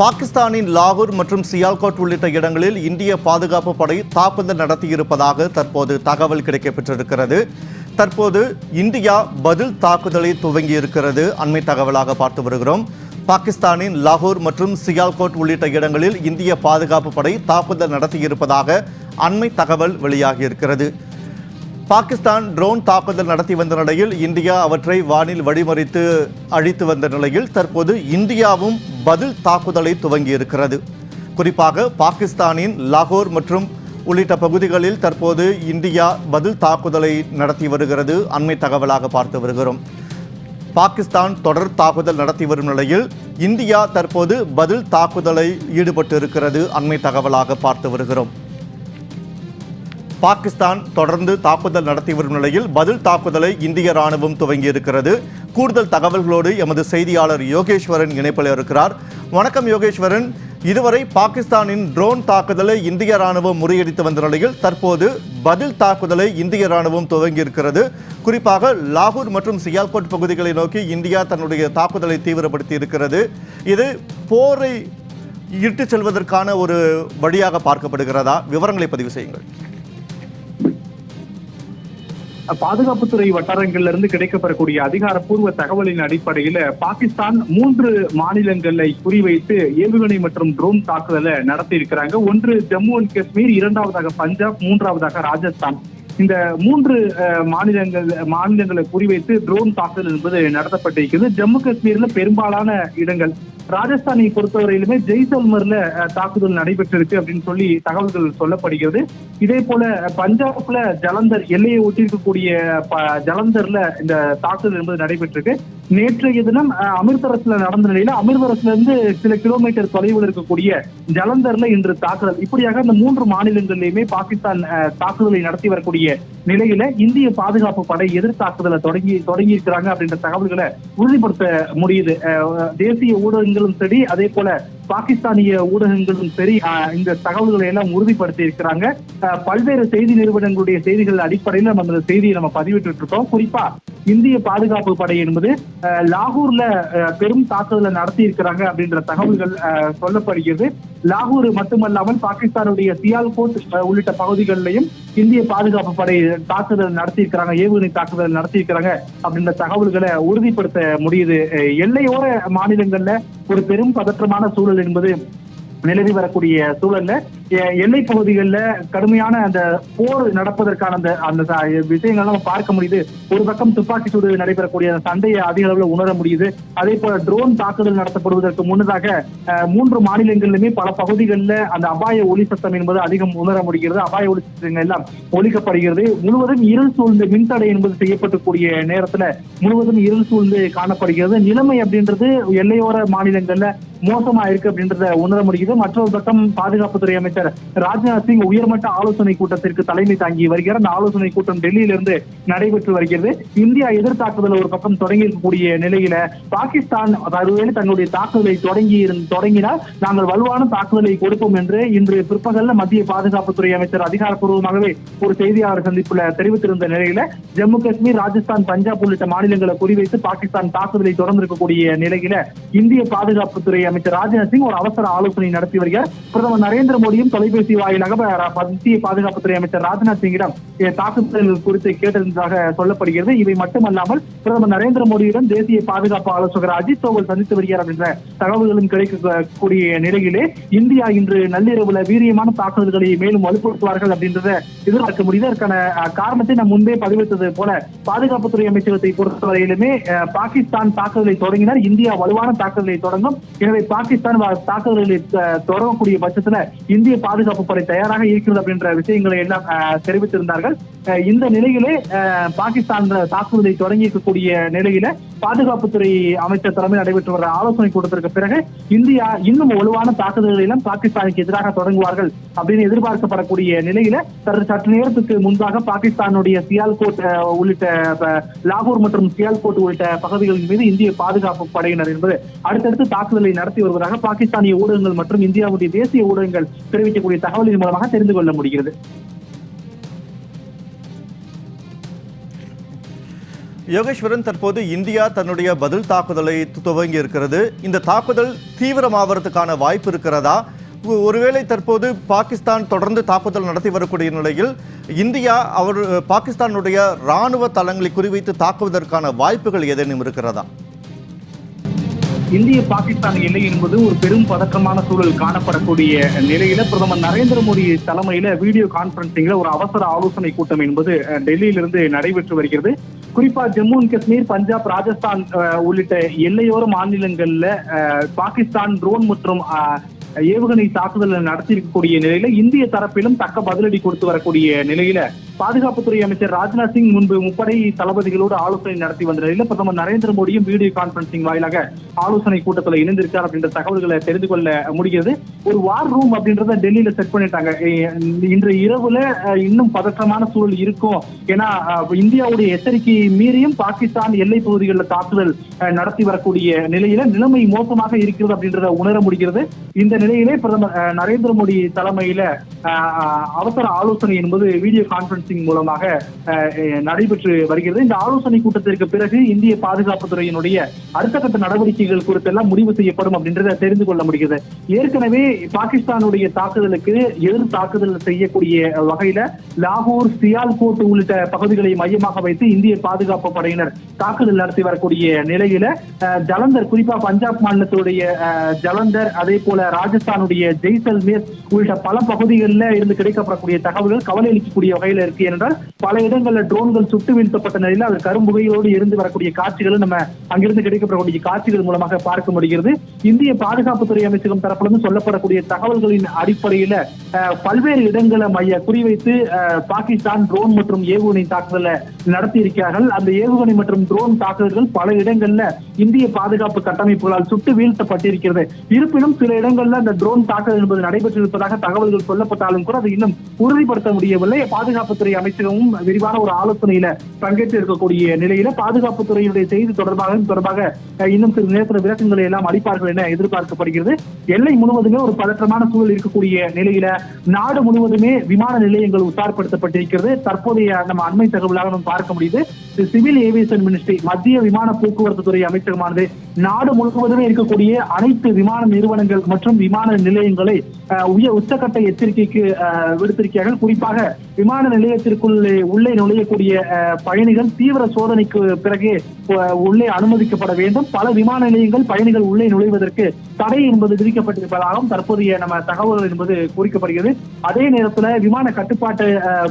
பாகிஸ்தானின் லாகூர் மற்றும் சியால்கோட் உள்ளிட்ட இடங்களில் இந்திய பாதுகாப்பு படை தாக்குதல் நடத்தியிருப்பதாக தற்போது தகவல் கிடைக்கப்பெற்றிருக்கிறது. தற்போது இந்தியா பதில் தாக்குதலை துவங்கியிருக்கிறது. அண்மை தகவலாக பார்த்து வருகிறோம். பாகிஸ்தானின் லாகூர் மற்றும் சியால்கோட் உள்ளிட்ட இடங்களில் இந்திய பாதுகாப்பு படை தாக்குதல் நடத்தியிருப்பதாக அண்மை தகவல் வெளியாகியிருக்கிறது. பாகிஸ்தான் ட்ரோன் தாக்குதல் நடத்தி வந்த நிலையில் இந்தியா அவற்றை வானில் வழிமறித்து அழித்து வந்த நிலையில் தற்போது இந்தியாவும் பதில் தாக்குதலை துவங்கியிருக்கிறது. குறிப்பாக பாகிஸ்தானின் லாகூர் மற்றும் உள்ளிட்ட பகுதிகளில் தற்போது இந்தியா பதில் தாக்குதலை நடத்தி வருகிறது. அண்மை தகவலாக பார்த்து வருகிறோம். பாகிஸ்தான் தொடர் தாக்குதல் நடத்தி வரும் நிலையில் இந்தியா தற்போது பதில் தாக்குதலை ஈடுபட்டு இருக்கிறது அண்மை தகவலாக பார்த்து வருகிறோம். பாகிஸ்தான் தொடர்ந்து தாக்குதல் நடத்தி வரும் நிலையில் பதில் தாக்குதலை இந்திய ராணுவம் துவங்கியிருக்கிறது. கூடுதல் தகவல்களோடு எமது செய்தியாளர் யோகேஸ்வரன் இணைப்பில் இருக்கிறார். வணக்கம் யோகேஸ்வரன். இதுவரை பாகிஸ்தானின் ட்ரோன் தாக்குதலை இந்திய ராணுவம் முறியடித்து வந்த நிலையில் தற்போது பதில் தாக்குதலை இந்திய ராணுவம் துவங்கியிருக்கிறது. குறிப்பாக லாகூர் மற்றும் சியால்கோட் பகுதிகளை நோக்கி இந்தியா தன்னுடைய தாக்குதலை தீவிரப்படுத்தி இருக்கிறது. இது போரை இட்டுச் செல்வதற்கான ஒரு வழியாக பார்க்கப்படுகிறதா? விவரங்களை பதிவு செய்யுங்கள். பாதுகாப்புத்துறை வட்டாரங்கள்ல இருந்து கிடைக்கப்பெறக்கூடிய அதிகாரப்பூர்வ தகவலின் அடிப்படையில பாகிஸ்தான் மூன்று மாநிலங்களை குறிவைத்து ஏவுகணை மற்றும் ட்ரோன் தாக்குதலை நடத்தி இருக்கிறாங்க ஒன்று ஜம்மு அண்ட் காஷ்மீர் இரண்டாவதாக பஞ்சாப் மூன்றாவதாக ராஜஸ்தான். இந்த மூன்று அஹ், மாநிலங்கள் மாநிலங்களை குறிவைத்து ட்ரோன் தாக்குதல் என்பது நடத்தப்பட்டிருக்கிறது. ஜம்மு காஷ்மீர்ல பெரும்பாலான இடங்கள் ராஜஸ்தானை பொறுத்தவரையிலுமே ஜெய்சல்மர்ல தாக்குதல் நடைபெற்றிருக்கு அப்படின்னு சொல்லி தகவல்கள் சொல்லப்படுகிறது. இதே போல பஞ்சாப்ல ஜலந்தர் எல்லையை ஒட்டியிருக்கக்கூடிய ஜலந்தர்ல இந்த தாக்குதல் என்பது நடைபெற்றிருக்கு. நேற்றைய தினம் அமிர்தரஸ்ல நடந்த நிலையில அமிர்தரஸ்ல இருந்து சில கிலோமீட்டர் தொலைவில் இருக்கக்கூடிய ஜலந்தர்ல இன்று தாக்குதல். இப்படியாக இந்த மூன்று மாநிலங்களிலுமே பாகிஸ்தான் தாக்குதலை நடத்தி வரக்கூடிய நிலையில இந்திய பாதுகாப்பு படை எதிர் தாக்குதலை தொடங்கி தொடங்கி இருக்கிறாங்க அப்படின்ற தகவல்களை உறுதிப்படுத்த முடியுது. அஹ், தேசிய ஊடகங்களும் சரி அதே போல பாகிஸ்தானிய ஊடகங்களும் சரி அஹ், இந்த தகவல்களை எல்லாம் உறுதிப்படுத்தி இருக்கிறாங்க. பல்வேறு செய்தி நிறுவனங்களுடைய செய்திகள் அடிப்படையில் நம்ம அந்த செய்தியை நம்ம பதிவிட்டு இருக்கோம். குறிப்பா இந்திய பாதுகாப்பு படை என்பது லாகூர்ல பெரும் தாக்குதலை நடத்தி இருக்கிறாங்க அப்படின்ற தகவல்கள் சொல்லப்படுகிறது. லாகூர் மட்டுமல்லாமல் பாகிஸ்தானுடைய சியால்கோட் உள்ளிட்ட பகுதிகளிலையும் இந்திய பாதுகாப்பு படை தாக்குதல் நடத்தியிருக்கிறாங்க ஏவுகணை தாக்குதல் நடத்தியிருக்கிறாங்க அப்படின்ற தகவல்களை உறுதிப்படுத்த முடியுது. எல்லையோர மாநிலங்கள்ல ஒரு பெரும் பதற்றமான சூழல் என்பது நிலவி வரக்கூடிய சூழல்ல எல்லை பகுதிகளில் கடுமையான அந்த போர் நடப்பதற்கான அந்த அந்த விஷயங்கள் நம்ம பார்க்க முடியுது. ஒரு பக்கம் துப்பாக்கி சூடு நடைபெறக்கூடிய அந்த சண்டையை அதிக அளவில் உணர முடியுது. அதே போல ட்ரோன் தாக்குதல் நடத்தப்படுவதற்கு முன்னதாக மூன்று மாநிலங்களிலுமே பல பகுதிகளில் அந்த அபாய ஒளி சத்தம் என்பது அதிகம் உணர முடிகிறது. அபாய ஒளி சத்தங்கள் எல்லாம் ஒழிக்கப்படுகிறது. முழுவதும் இருள் சூழ்ந்து மின்தடை என்பது செய்யப்பட்டக்கூடிய நேரத்துல முழுவதும் இருள் சூழ்ந்து காணப்படுகிறது. நிலைமை அப்படின்றது எல்லையோர மாநிலங்கள்ல மோசமா இருக்கு அப்படின்றத உணர முடியுது. மற்றொரு பக்கம் பாதுகாப்புத்துறை அமைச்சர் ராஜ்நாத் சிங் உயர்மட்ட ஆலோசனை கூட்டத்திற்கு தலைமை தாங்கி வருகிறார். அந்த ஆலோசனை கூட்டம் டெல்லியிலிருந்து நடைபெற்று வருகிறது. இந்தியா எதிர் தாக்குதல் ஒரு பக்கம் தொடங்கி இருக்கக்கூடிய நிலையில பாகிஸ்தான் ஒருவேளை தன்னுடைய தாக்குதலை தொடங்கி தொடங்கினால் நாங்கள் வலுவான தாக்குதலை கொடுப்போம் என்று இன்று பிற்பகல்ல மத்திய பாதுகாப்புத்துறை அமைச்சர் அதிகாரப்பூர்வமாகவே ஒரு செய்தியாளர் சந்திப்புல தெரிவித்திருந்த நிலையில ஜம்மு காஷ்மீர் ராஜஸ்தான் பஞ்சாப் உள்ளிட்ட மாநிலங்களை குறிவைத்து பாகிஸ்தான் தாக்குதலை தொடர்ந்து இருக்கக்கூடிய நிலையில இந்திய பாதுகாப்புத்துறை அமைச்சர் ராஜ்நாத் சிங் ஒரு அவசர ஆலோசனை நடத்தி வருகிறார். பிரதமர் நரேந்திர மோடியும் தொலைபேசி வாயிலாக மத்திய பாதுகாப்புத்துறை அமைச்சர் ராஜ்நாத் சிங்கிடம் தாக்குதல் குறித்து கேட்டிருந்ததாக சொல்லப்படுகிறது. இவை மட்டுமல்லாமல் பிரதமர் நரேந்திர மோடியுடன் தேசிய பாதுகாப்பு ஆலோசகர் அஜித் தோவல் சந்தித்து வருகிறார் என்ற தகவல்களும் கிடைக்கக்கூடிய நிலையிலே இந்தியா இன்று நள்ளிரவுல வீரியமான தாக்குதல்களை மேலும் வலுப்படுத்துவார்கள் அப்படின்றத எதிர்பார்க்க முடியுது. அதற்கான காரணத்தை நாம் முன்பே பதிவிட்டது போல பாதுகாப்புத்துறை அமைச்சகத்தை பொறுத்தவரையிலுமே பாகிஸ்தான் தாக்குதலை தொடங்கினர். இந்தியா வலுவான தாக்குதலை தொடங்கும். எனவே பாகிஸ்தான் தாக்குதல்களை தொடங்கக்கூடிய பட்சத்துல இந்திய பாதுகாப்பு படை தயாராக இருக்கிறது அப்படின்ற விஷயங்களை எல்லாம் தெரிவித்திருந்தார்கள். இந்த நிலையிலே பாகிஸ்தான் தாக்குதலை தொடங்கி இருக்கக்கூடிய நிலையில பாதுகாப்புத்துறை அமைச்சர் தலைமை நடைபெற்று வர ஆலோசனை கூட்டத்திற்கு பிறகு இந்தியா இன்னும் வலுவான தாக்குதல்களிலும் பாகிஸ்தானுக்கு எதிராக தொடங்குவார்கள் அப்படின்னு எதிர்பார்க்கப்படக்கூடிய நிலையில சற்று நேரத்துக்கு முன்பாக பாகிஸ்தானுடைய சியால்கோட் உள்ளிட்ட லாகூர் மற்றும் சியால்கோட் உள்ளிட்ட பகுதிகளின் மீது இந்திய பாதுகாப்பு படையினர் என்பது அடுத்தடுத்து தாக்குதலை நடத்தி வருவதாக பாகிஸ்தானிய ஊடகங்கள் மற்றும் இந்தியாவுடைய தேசிய ஊடகங்கள் தெரிவிக்கக்கூடிய தகவலின் மூலமாக தெரிந்து கொள்ள முடிகிறது. யோகேஸ்வரன் தற்போது இந்தியா தன்னுடைய பதில் தாக்குதலை துவங்கி இருக்கிறது. இந்த தாக்குதல் தீவிரமாவதற்கான வாய்ப்பு இருக்கிறதா? ஒருவேளை தற்போது பாகிஸ்தான் தொடர்ந்து தாக்குதல் நடத்தி வரக்கூடிய நிலையில் இந்தியா அவர் பாகிஸ்தானுடைய ராணுவ தளங்களை குறிவைத்து தாக்குவதற்கான வாய்ப்புகள் ஏதேனும் இருக்கிறதா? இந்திய பாகிஸ்தான் எல்லை என்பது ஒரு பெரும் பதக்கமான சூழல் காணப்படக்கூடிய நிலையில பிரதமர் நரேந்திர மோடி தலைமையில வீடியோ கான்பரன்சிங்ல ஒரு அவசர ஆலோசனை கூட்டம் என்பது டெல்லியிலிருந்து நடைபெற்று வருகிறது. குறிப்பா ஜம்மு அண்ட் காஷ்மீர் பஞ்சாப் ராஜஸ்தான் உள்ளிட்ட எல்லையோர மாநிலங்கள்ல அஹ், பாகிஸ்தான் ட்ரோன் மற்றும் ஏவுகணை தாக்குதல் நடத்தி இருக்கக்கூடிய நிலையில இந்திய தரப்பிலும் தக்க பதிலடி கொடுத்து வரக்கூடிய நிலையில பாதுகாப்புத்துறை அமைச்சர் ராஜ்நாத் சிங் முன்பு முப்படை தளபதிகளோடு ஆலோசனை நடத்தி வந்த நிலையில் பிரதமர் நரேந்திர மோடியும் வீடியோ கான்பரன்சிங் வாயிலாக ஆலோசனை கூட்டத்தில் இணைந்திருக்கார் அப்படின்ற தகவல்களை தெரிந்து கொள்ள முடிகிறது. ஒரு வார் ரூம் அப்படின்றத டெல்லியில செட் பண்ணிட்டாங்க. இன்று இரவுல இன்னும் பதற்றமான சூழல் இருக்கும். ஏன்னா இந்தியாவுடைய எச்சரிக்கையை மீறியும் பாகிஸ்தான் எல்லை பகுதிகளில் தாக்குதல் நடத்தி வரக்கூடிய நிலையில நிலைமை மோசமாக இருக்கிறது அப்படின்றத உணர முடிகிறது. இந்த நிலையிலே பிரதமர் நரேந்திர மோடி தலைமையில அவசர ஆலோசனை என்பது வீடியோ கான்பரன்சிங் மூலமாக நடைபெற்று வருகிறது. இந்த ஆலோசனை கூட்டத்திற்கு பிறகு இந்திய பாதுகாப்புத்துறையினுடைய அடுத்த கட்ட நடவடிக்கைகள் குறித்தெல்லாம் முடிவு செய்யப்படும் அப்படின்றத தெரிந்து கொள்ள முடிகிறது. ஏற்கனவே பாகிஸ்தானுடைய தாக்குதலுக்கு எதிர் தாக்குதல் செய்யக்கூடிய வகையில லாகூர் சியால்கோட் உள்ளிட்ட பகுதிகளை மையமாக வைத்து இந்திய பாதுகாப்பு படையினர் தாக்குதல் நடத்தி வரக்கூடிய நிலையில ஜலந்தர் குறிப்பா பஞ்சாப் மாநிலத்துடைய ஜலந்தர் அதே போல ராஜஸ்தானுடைய ஜெய்சல்மேர் உள்ளிட்ட பல பகுதிகளில் இருந்து கிடைக்கப்படக்கூடிய தகவல்கள் கவலை அளிக்கக்கூடிய வகையில் இருக்கு என்றால் பல இடங்கள்ல ட்ரோன்கள் சுட்டு வீழ்த்தப்பட்ட நிலையில் அது கரும்புகையோடு இருந்து வரக்கூடிய காட்சிகளும் நம்ம அங்கிருந்து கிடைக்கப்படக்கூடிய காட்சிகள் மூலமாக பார்க்க முடிகிறது. இந்திய பாதுகாப்புத்துறை அமைச்சகம் தரப்பிலிருந்து சொல்லப்படக்கூடிய தகவல்களின் அடிப்படையில பல்வேறு இடங்களை மைய குறிவைத்து பாகிஸ்தான் ட்ரோன் மற்றும் ஏவுகணை தாக்குதலை நடத்தி இருக்கிறார்கள் அந்த ஏவுகணை மற்றும் ட்ரோன் தாக்குதல்கள் பல இடங்கள்ல இந்திய பாதுகாப்பு கட்டமைப்புகளால் சுட்டு வீழ்த்தப்பட்டிருக்கிறது. இருப்பினும் சில இடங்கள்ல அந்த ட்ரோன் தாக்குதல் என்பது நடைபெற்றிருப்பதாக தகவல்கள் சொல்லப்பட்டாலும் கூட அதை இன்னும் உறுதிப்படுத்த முடியவில்லை. பாதுகாப்புத்துறை அமைச்சகமும் விரிவான ஒரு ஆலோசனையில பங்கேற்று இருக்கக்கூடிய நிலையில பாதுகாப்புத்துறையினுடைய செய்தி தொடர்பாக தொடர்பாக இன்னும் சில நேரத்தில் விளக்கங்களை எல்லாம் அளிப்பார்கள் என எதிர்பார்க்கப்படுகிறது. எல்லை முழுவதுமே ஒரு பதற்றமான சூழல் இருக்கக்கூடிய நிலையில நாடு முழுவதுமே விமான நிலையங்கள் உத்தார்படுத்தப்பட்டிருக்கிறது தற்போதைய நம்ம அண்மை தகவலாக நம்ம பார்க்க முடியுது. சிவில் ஏவியேஷன் மினிஸ்ட்ரி மத்திய விமான போக்குவரத்து துறை அமைச்சகமானது நாடு முழுவதுமே இருக்கக்கூடிய அனைத்து விமான நிறுவனங்கள் மற்றும் விமான நிலையங்களை உயர் உச்சக்கட்ட எச்சரிக்கைக்கு விடுத்திருக்கிறார்கள். குறிப்பாக விமான நிலையத்திற்குள் உள்ளே நுழையக்கூடிய பயணிகள் தீவிர சோதனைக்கு பிறகு உள்ளே அனுமதிக்கப்பட வேண்டும். பல விமான நிலையங்கள் பயணிகள் உள்ளே நுழைவதற்கு தடை என்பது விதிக்கப்பட்டிருப்பதாகவும் தற்போதைய நம்ம தகவல்கள் என்பது குறிக்கப்படுகிறது. அதே நேரத்துல விமான கட்டுப்பாட்டு அஹ்,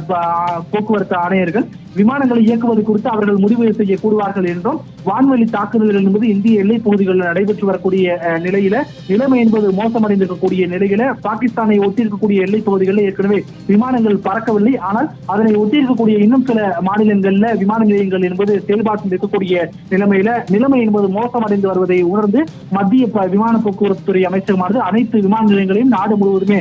போக்குவரத்து ஆணையர்கள் விமானங்களை இயக்குவது குறித்து அவர்கள் முடிவு செய்ய கூடுவார்கள் என்றும் வான்வெளி தாக்குதல்கள் என்பது இந்திய எல்லை பகுதிகளில் நடைபெற்று வரக்கூடிய நிலையில நிலைமை என்பது மோசமடைந்திருக்கக்கூடிய நிலையில பாகிஸ்தானை ஒட்டியிருக்கக்கூடிய எல்லை பகுதிகளில் ஏற்கனவே விமானங்கள் பறக்கவில்லை. ஆனால் அதனை ஒட்டியிருக்கக்கூடிய இன்னும் சில மாநிலங்கள்ல விமான நிலையங்கள் என்பது செயல்பாட்டில் இருக்கக்கூடிய நிலைமையில நிலைமை என்பது மோசமடைந்து வருவதை உணர்ந்து மத்திய விமான போக்குவரத்து துறை அமைச்சகமானது அனைத்து விமான நிலையங்களையும் நாடு முழுவதுமே